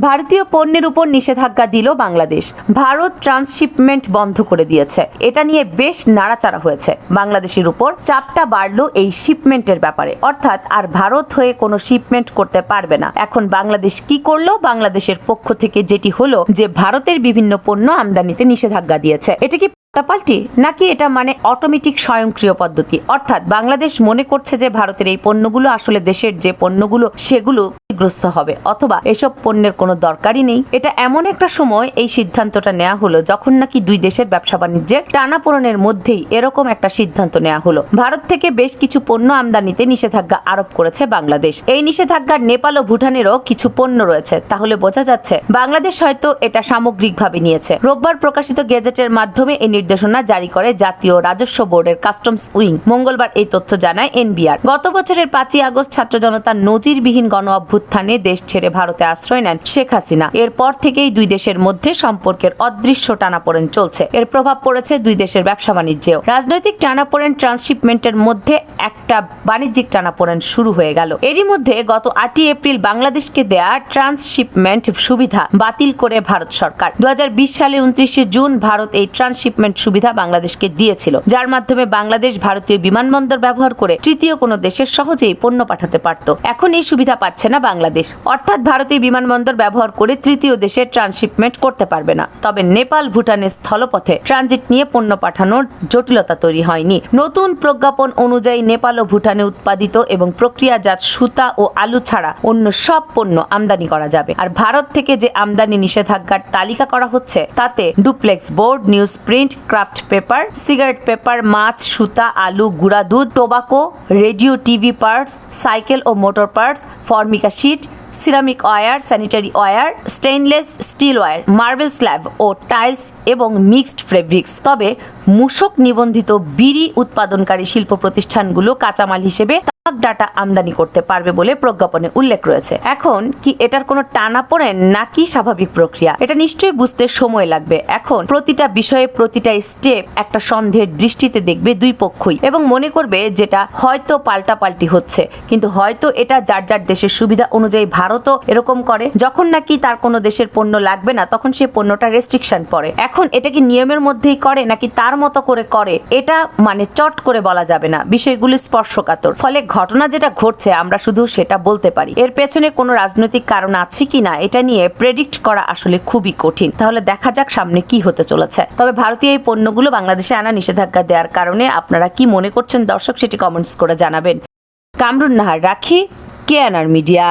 ভারতীয় পণ্যের উপর নিষেধাজ্ঞা দিল বাংলাদেশ। ভারত ট্রান্সশিপমেন্ট বন্ধ করে দিয়েছে। এটা নিয়ে বেশ নাড়াচাড়া হয়েছে। বাংলাদেশের উপর চাপটা বাড়লো এই শিপমেন্টের ব্যাপারে। অর্থাৎ আর ভারত হয়ে কোনো শিপমেন্ট করতে পারবে না। এখন বাংলাদেশ কি করল? বাংলাদেশের পক্ষ থেকে যেটি হলো যে ভারতের বিভিন্ন পণ্য আমদানিতে নিষেধাজ্ঞা দিয়েছে। এটা কি পাল্টি? নাকি এটা মানে অটোমেটিক স্বয়ংক্রিয় পদ্ধতি? অর্থাৎ বাংলাদেশ মনে করছে যে ভারতের এই পণ্যগুলো আসলে দেশের যে পণ্যগুলো, সেগুলো গ্রস্ত হবে। অথবা এসব পণ্যের কোনো দরকারই নেই। এটা এমন একটা সময় এই সিদ্ধান্তটা নেওয়া হলো যখন নাকি দুই দেশের ব্যবসা বাণিজ্যের টানাপোড়েনের মধ্যেই এরকম একটা সিদ্ধান্ত নেওয়া হলো। ভারত থেকে বেশ কিছু পণ্য আমদানিতে নিষেধাজ্ঞা আরোপ করেছে বাংলাদেশ। এই নিষেধাজ্ঞার নেপাল ও ভুটানেরও কিছু পণ্য রয়েছে। তাহলে বোঝা যাচ্ছে, বাংলাদেশ হয়তো এটা সামগ্রিকভাবে নিয়েছে। রোববার প্রকাশিত গেজেটের মাধ্যমে এই নির্দেশনা জারি করে জাতীয় রাজস্ব বোর্ডের কাস্টমস উইং। মঙ্গলবার এই তথ্য জানায় এনবিআর। গত বছরের পাঁচই আগস্ট ছাত্র জনতার নজিরবিহীন গণ অভ্যুত্থানে দেশ ছেড়ে ভারতে আশ্রয় নেন শেখ হাসিনা। এরপর থেকেই দুই দেশের মধ্যে সম্পর্কের অদৃশ্য টানাপোড়েন চলছে। এর প্রভাব পড়েছে দুই দেশের ব্যবসা বাণিজ্যেও রাজনৈতিক টানাপোড়েন ট্রান্সশিপমেন্টের মধ্যে একটা বাণিজ্যিক টানাপোড়েন শুরু হয়ে গেল। এরই মধ্যে গত আটই এপ্রিল বাংলাদেশকে দেয়া ট্রান্সশিপমেন্ট সুবিধা বাতিল করে ভারত সরকার। দু হাজার বিশ সালে উনত্রিশে জুন ভারত এই ট্রান্সশিপমেন্ট সুবিধা বাংলাদেশকে দিয়েছিল, যার মাধ্যমে বাংলাদেশ ভারতীয় বিমানবন্দর ব্যবহার করে তৃতীয় কোনো দেশের সহজেই পণ্য পাঠাতে পারত। এখন এই সুবিধা পাচ্ছে না বাংলাদেশ। অর্থাৎ ভারতীয় বিমানবন্দর ব্যবহার করে তৃতীয় দেশের ট্রান্সশিপমেন্ট করতে পারবে না। তবে নেপাল, ভুটানের স্থলপথে ট্রানজিট নিয়ে পণ্য পাঠানোর জটিলতা তৈরি হয়নি। নতুন প্রজ্ঞাপন অনুযায়ী নেপাল ও ভুটানে উৎপাদিত এবং প্রক্রিয়াজাত সুতা ও আলু ছাড়া অন্য সব পণ্য আমদানি করা যাবে। আর ভারত থেকে যে আমদানি নিষেধাজ্ঞার তালিকা করা হচ্ছে, তাতে duplex board, news print, craft paper, cigarette paper, মাছ, সুতা, আলু, গুঁড়া, দুধ, tobacco, radio, TV parts, cycle ও motor parts, formica sheet, ceramic ware, sanitary ware, stainless steel ware marble slab ও টাইলস এবং মিক্সড ফেব্রিক্স। তবে মূসক নিবন্ধিত বিড়ি উৎপাদনকারী শিল্প প্রতিষ্ঠানগুলো কাঁচামাল হিসেবে ডাটা আমদানি করতে পারবে বলে প্রজ্ঞাপনে উল্লেখ রয়েছে। এখন কি এটার কোনো টানা পড়ে নাকি স্বাভাবিক প্রক্রিয়া? এটা নিশ্চয়ই বুঝতে সময় লাগবে। এখন প্রতিটা বিষয়ে প্রতিটা স্টেপ একটা সন্দেহের দৃষ্টিতে দেখবে দুই পক্ষই এবং মনে করবে যেটা হয়তো পাল্টাপাল্টি হচ্ছে। কিন্তু হয়তো এটা যার যার দেশের সুবিধা অনুযায়ী ভারতও এরকম করে। যখন নাকি তার কোনো দেশের পণ্য লাগবে না, তখন সে পণ্যটা রেস্ট্রিকশন পড়ে। এখন এটা কি নিয়মের মধ্যেই করে নাকি তার মতো করে করে? এটা মানে চট করে বলা যাবে না। বিষয়গুলি স্পর্শকাতর। ফলে ঘটনা যেটা ঘটছে, আমরা শুধু সেটা বলতে পারি। এর পেছনে কোনো রাজনৈতিক কারণ আছে কি না, এটা নিয়ে প্রেডিক্ট করা আসলে খুবই কঠিন। তাহলে দেখা যাক সামনে কি হতে চলেছে। তবে ভারতীয় এই পণ্যগুলো বাংলাদেশে আনা নিষেধাজ্ঞা দেওয়ার কারণে আপনারা কি মনে করছেন দর্শক, সেটি কমেন্টস করে জানাবেন। কামরুন নাহার, রাখি কেয়ানার মিডিয়া।